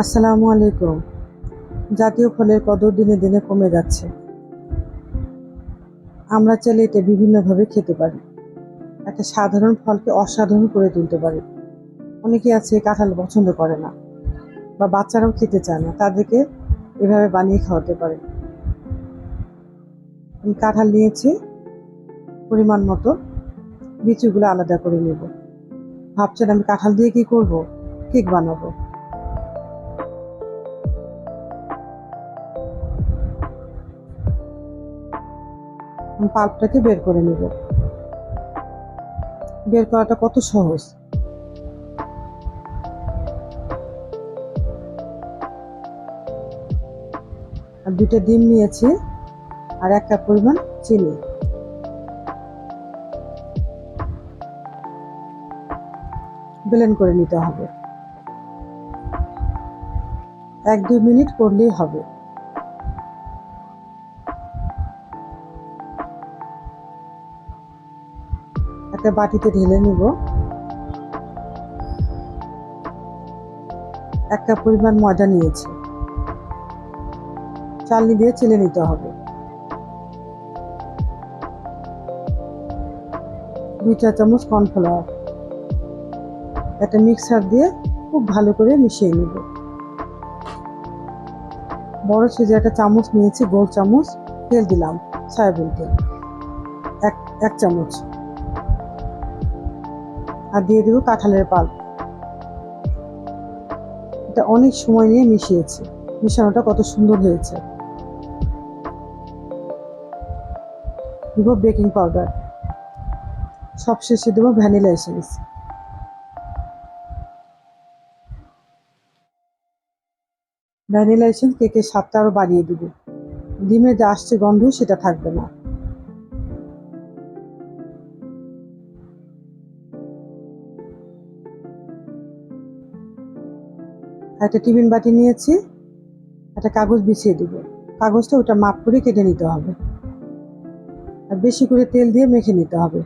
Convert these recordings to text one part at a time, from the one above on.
আসসালামু আলাইকুম। জাতীয় ফলের কদর দিনে দিনে কমে যাচ্ছে। আমরা চাইলে এটা বিভিন্নভাবে খেতে পারি। একটা সাধারণ ফলকে অসাধারণ করে তুলতে পারি। অনেকে আছে কাঁঠাল পছন্দ করে না বা বাচ্চারাও খেতে চায় না, তাদেরকে এভাবে বানিয়ে খাওয়াতে পারে। আমি কাঁঠাল নিয়েছি, পরিমাণ মতো। বিচিগুলো আলাদা করে নেব। ভাবছেন আমি কাঁঠাল দিয়ে কি করব? কেক বানাবো। পাল্পটাকে বের করে নেব। বের করাটা কত সহজ। আর দুটো ডিম নিয়েছি, আর এক কাপ পরিমাণ চিনি। ব্লেন্ড করে নিতে হবে। এক দুই মিনিট করলেই হবে। একটা বাটিতে ঢেলে নিব। এক কাপ পরিমাণ ময়দা নিয়েছি। চালনি দিয়ে চেলে নিতে হবে। দুই চা চামচ কর্নফ্লাওয়ার। একটা মিক্সার দিয়ে খুব ভালো করে মিশিয়ে নেব। বড় সেজে একটা চামচ নিয়েছি, গোল চামচ। তেল দিলাম, সয়াবিন তেল। এক এক চামচ। আর দিয়ে দেবো কাঁঠালের পাল। এটা অনেক সময় নিয়ে মিশিয়েছি। মিশানোটা কত সুন্দর হয়েছে। দেব বেকিং পাউডার। সবশেষে দেবো ভ্যানিলা এসেন্স। ভ্যানিলা এসেন্স কেকের স্বাদটা আরও বাড়িয়ে দিবে। ডিমে যে আসছে গন্ধ, সেটা থাকবে না। একটা টিফিন বাটি নিয়েছি, একটা কাগজ বিছিয়ে দিব। কাগজটা ওটা মাপ করে কেটে নিতে হবে। আর বেশি করে তেল দিয়ে মেখে নিতে হবে।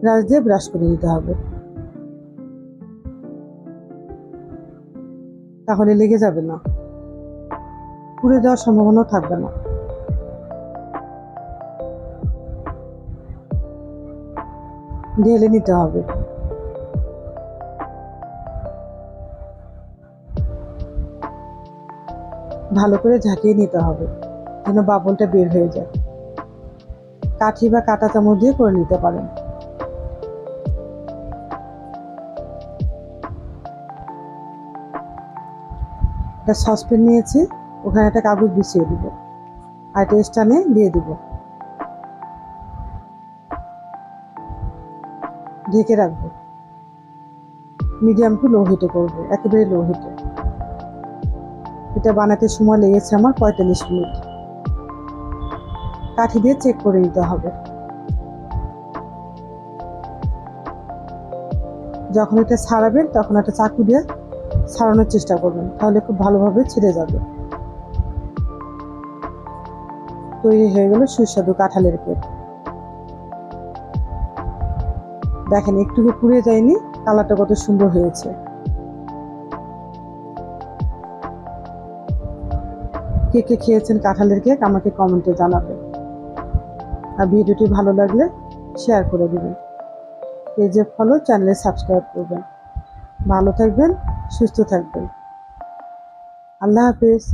ব্রাশ দিয়ে ব্রাশ করে নিতে হবে। তাহলে লেগে যাবে না। পুড়ে যাওয়ার সম্ভাবনাও থাকবে না। ঢেলে নিতে হবে। ভালো করে ঝাঁকিয়ে নিতে হবে, যেন বাবলটা বের হয়ে যায়। কাঠি বা কাঁটা চামচ দিয়ে করে নিতে পারেন। একটা সসপ্যান নিয়েছি, ওখানে একটা কাগজ বিছিয়ে দিব। আর একটা স্টানে দিয়ে দিব। ঢেকে রাখব। মিডিয়াম টু লো হিটে করব, একেবারে লো হিটে। এটা বানাতে সময় লেগেছে আমার পঁয়তাল্লিশ মিনিট। কাঠি দিয়ে চেক করে নিতে হবে। যখন এটা ছাড়াবেন, তখন একটা চাকু দিয়ে ছাড়ানোর চেষ্টা করবেন, তাহলে খুব ভালোভাবে ছিঁড়ে যাবে। তৈরি হয়ে গেল সুস্বাদু কাঁঠালের কেক দেখেন, একটুকু পুড়ে যায়নি, কালারটা কত সুন্দর হয়েছে। কে কে খেয়েছেন, কাঁঠালের কেক, আমাকে কমেন্টে জানাবে। আর ভিডিওটি ভালো লাগলে শেয়ার করে দেবেন। পেজে ফলো চ্যানেলে সাবস্ক্রাইব করবেন। ভালো থাকবেন, সুস্থ থাকবেন। আল্লাহ হাফিজ।